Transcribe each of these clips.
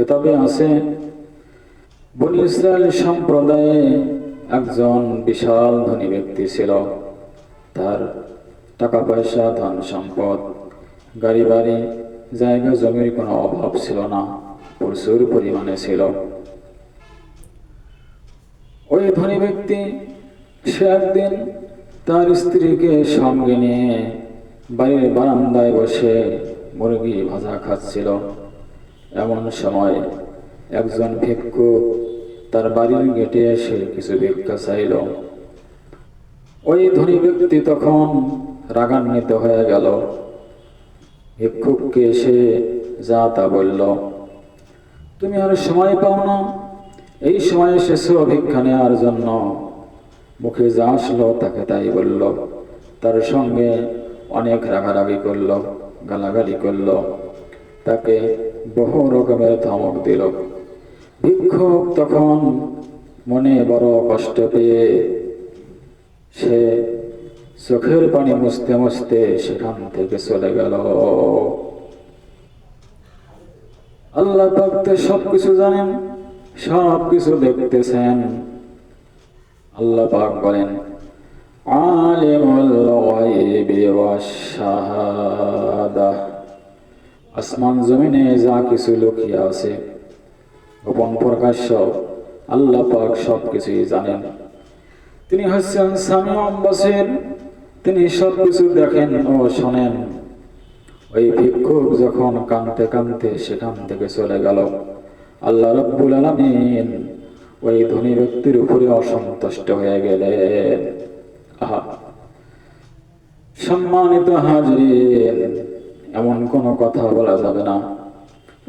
কেতাবে আছে, বনি ইসরায়েল সম্প্রদায়ে একজন বিশাল ধনী ব্যক্তি ছিল। তার টাকা পয়সা ধন সম্পদ গাড়ি বাড়ি জায়গা, জমির কোনো অভাব ছিল না, প্রচুর পরিমাণে ছিল। ওই ধনী ব্যক্তি, সে একদিন তার স্ত্রীকে সঙ্গে নিয়ে বাড়ির বারান্দায় বসে মুরগি ভাজা খাচ্ছিল। এমন সময় একজন ভিক্ষু তার বাড়ির গেটে এসে কিছু ভিক্ষা চাইল। ওই ধনী ব্যক্তি তখন রাগান্বিত হয়ে গেল। ভিক্ষুককে এসে যা তা বলল, তুমি আর সময় পাও না। এই সময় এসেছ ভিক্ষা নেওয়ার জন্য মুখে যা আসলো তাকে তাই বলল। তার সঙ্গে অনেক রাগারাগি করল, গালাগালি করল। তাকে বহু রকমের ধমক দিল। ভিক্ষুক তখন মনে বড় কষ্ট পেয়ে সে চোখের পানি মুছতে মুছতে সেখান থেকে চলে গেল। আল্লাহ পাক তো সব কিছু জানেন সব কিছু দেখতেছেন। আল্লাহ পাক বলেন, আলিমুল গায়বি ওয়াশ শাহাদা। আসমান জমিনে যা কিছু লুকিয়ে আছে, গোপন প্রকাশ্য, আল্লাহ পাক সব কিছুই জানেন। তিনি হচ্ছেন সামিউম বাসির তিনি সব কিছু দেখেন ও শোনেন। ওই ভিক্ষুক যখন কানতে কানতে সেখান থেকে চলে গেল। আল্লাহ রব্বুল আলামিন ওই ধনী ব্যক্তির উপরে অসন্তুষ্ট হয়ে গেলেন। আহা! সম্মানিত হাজরিন এমন কোনো কথা বলা যাবে না।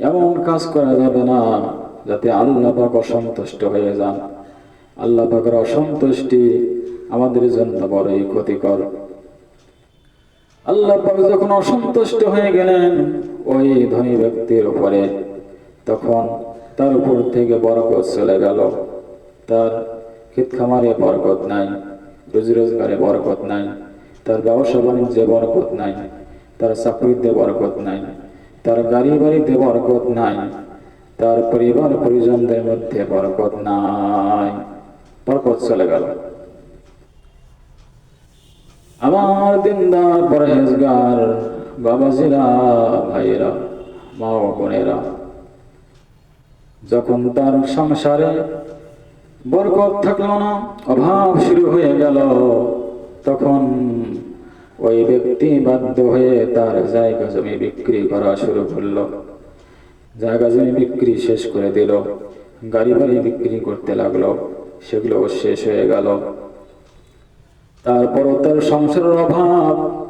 এমন কাজ করা যাবে না যাতে আল্লাহ পাক অসন্তুষ্ট হয়ে যান। আল্লাহ পাকের অসন্তুষ্টি আমাদের জন্য বড়ই ক্ষতিকর। আল্লাহ পাক যখন অসন্তুষ্ট হয়ে গেলেন ওই ধনী ব্যক্তির উপরে, তখন তার উপর থেকে বরকত চলে গেল। তার ক্ষেত খামারে বরকত নাই, রুজি রোজগারে বরকত নাই, তার ব্যবসা বাণিজ্যে বরকত নাই। তার চাকরিতে বরকত নাই, তার গাড়ি বাড়িতে বরকত নাই, তার পরিবার পরিজনদের মধ্যে বরকত নাই। বরকত চলে গেল। আমার দিনদার পরহেজগার, বাবাজিরা, ভাইয়েরা, মা বোনেরা, যখন তার সংসারে বরকত থাকল না, অভাব শুরু হয়ে গেল, তখন ওই ব্যক্তি বাধ্য হয়ে তার জায়গা জমি বিক্রি করা শুরু করল। জায়গা জমি বিক্রি শেষ করে দিল। গাড়ি বাড়ি বিক্রি করতে লাগল। সেগুলো শেষ হয়ে গেল। তারপরও তার সংসারের অভাব।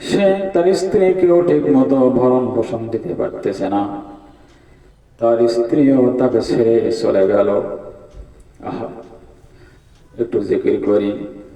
সে তার স্ত্রীকেও ঠিক মতো ভরণ পোষণ দিতে পারতেছে না। তার স্ত্রীও তাকে ছেড়ে চলে গেল। আহা, একটু জিকির করি।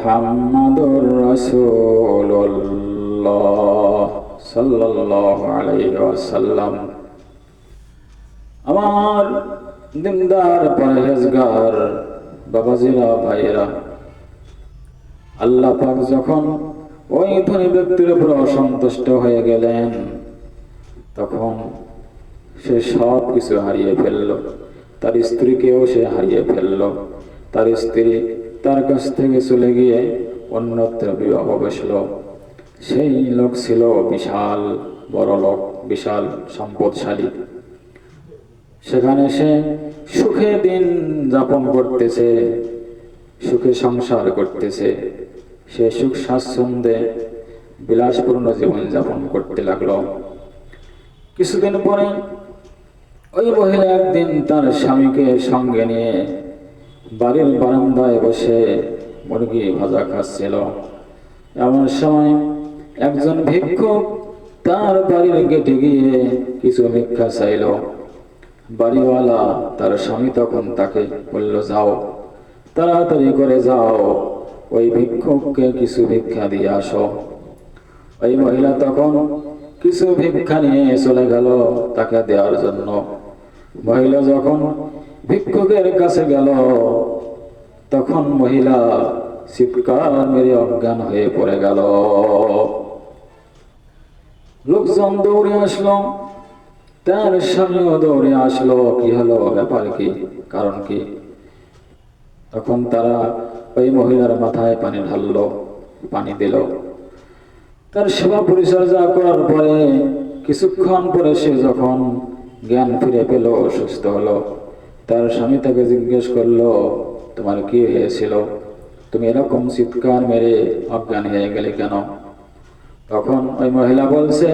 মোহাম্মদুর রসুল্লাহ সাল্লাল্লাহু আলাইহি ওয়াসাল্লাম। আমার দিনদার পরহেজগার বাবাজিরা, ভাইয়েরা, আল্লাহ পাক যখন ওই ধনী ব্যক্তির উপর অসন্তুষ্ট হয়ে গেলেন, তখন সে সব কিছু হারিয়ে ফেলল। তার স্ত্রীকেও সে হারিয়ে ফেলল। তার স্ত্রী তার কাছ থেকে চলে গিয়ে অন্যত্র বিবাহ বসল সেই লোক ছিল বিশাল, বড় লোক, বিশাল, সম্পদশালী। সেখানে সে সুখে দিন যাপন করতেছে, সুখে সংসার করতেছে। সে সুখ স্বাচ্ছন্দ্যে বিলাসপূর্ণ জীবন যাপন করতে লাগল। কিছুদিন পরে ওই মহিলা একদিন তার স্বামীকে সঙ্গে নিয়ে বাড়ির বারান্দায় বসে মুরগি ভাজা খাচ্ছিল। এমন সময় একজন ভিক্ষুক তার বাড়ির গেটে গিয়ে কিছু ভিক্ষা চাইল। বাড়িওয়ালা তার স্বামী তখন তাকে বলল, যাও, তাড়াতাড়ি করে যাও, ওই ভিক্ষুককে কিছু ভিক্ষা দিয়ে আসো। ওই মহিলা তখন কিছু ভিক্ষা নিয়ে চলে গেল তাকে দেওয়ার জন্য। মহিলা যখন ভিক্ষুকের কাছে গেল। তখন মহিলা চিৎকার মেরে অজ্ঞান হয়ে পড়ে গেল। লোকজন দৌড়ে আসলো। তার স্বামীও দৌড়ে আসলো। কি হলো? ব্যাপার কি? কারণ কি? তখন তারা ওই মহিলার মাথায় পানি ঢাললো, পানি দিল। তার সেবা পরিচর্যা করার পরে কিছুক্ষণ পরে সে যখন জ্ঞান ফিরে পেল, সুস্থ হলো। তার স্বামী তাকে জিজ্ঞেস করল, তোমার কি হয়েছিল? তুমি এরকম চিৎকার মেরে অজ্ঞান হয়ে গেলে কেন? তখন ওই মহিলা বলছে,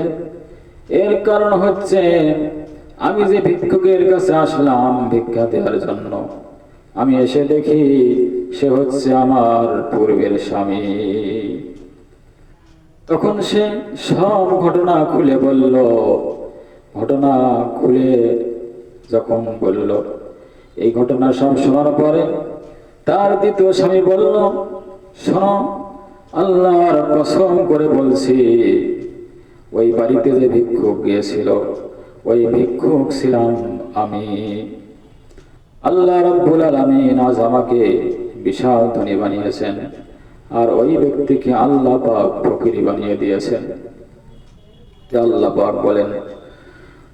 এর কারণ হচ্ছে আমি যে ভিক্ষুকের কাছে আসলাম ভিক্ষা দেওয়ার জন্য, আমি এসে দেখি সে হচ্ছে আমার পূর্বের স্বামী। তখন সে সব ঘটনা খুলে বলল। ঘটনা খুলে যখন বলল এই ঘটনা সব শোনার পরে তার দ্বিতীয় স্বামী বলল, শোনো, আল্লাহর কসম করে বলছি, ওই বাড়িতে যে ভিক্ষুক গিয়েছিল, ওই ভিক্ষুক ছিলাম আমি। আল্লাহ রব্বুল আলামিন আজ আমাকে বিশাল ধনী বানিয়েছেন আর ওই ব্যক্তিকে আল্লাহ পাক ফকিরি বানিয়ে দিয়েছেন। আল্লাহ পাক বলেন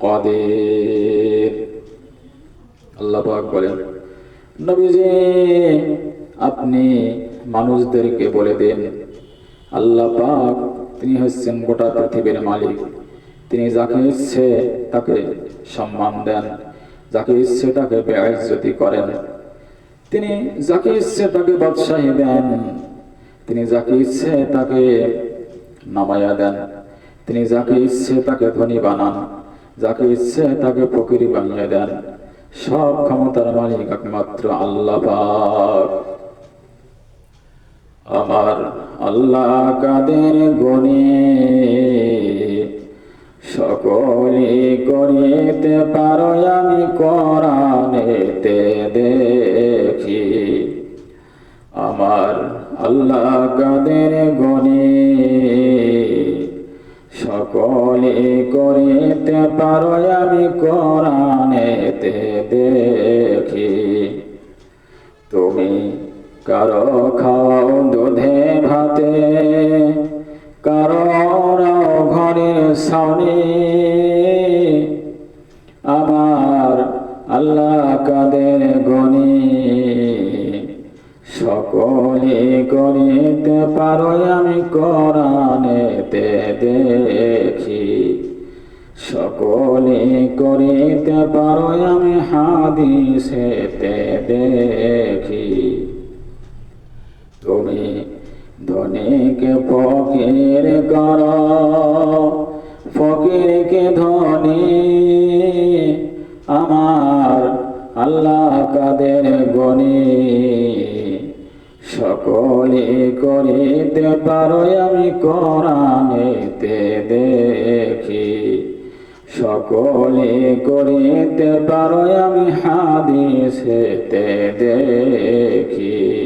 قدير আল্লাহ পাক বলেন নবীজি আপনি মানুষদেরকে বলে দিন আল্লাহ পাক তিনি হচ্ছেন গোটা পৃথিবীর মালিক তিনি যাকে ইচ্ছে তাকে সম্মান দেন যাকে ইচ্ছে তাকে বেআইজ্জতি করেন তিনি যাকে ইচ্ছে তাকে বাদশাহী দেন তিনি যাকে ইচ্ছে তাকে নামায়া দেন তিনি যাকে ইচ্ছে তাকে ধনী বানান যাকে ইচ্ছে তাকে ফকিরি বানিয়ে দেন। সব ক্ষমতার মালিক একমাত্র আল্লাহ আমার আল্লাহ কাদের গণে করিতে পারো আমি কোরআনেতে দেখি। তুমি কারও খাও দুধে, ভাতে কারও ঘরের সাউনি আমার আল্লাহ কাদের গনি? সকলে করিতে পারো আমি কোরআনেতে দেখি। সকলে করিতে পারো, আমি হাদিসেতে দেখি। তুমি ধনীকে ফকির কর, ফকিরকে ধনী। আমার আল্লাহ কাদের গনি? সকলে করিতে পারো, আমি কোরআনেতে দেখি। সকলে করিতে পারো আমি হাদিসেতে দেখি।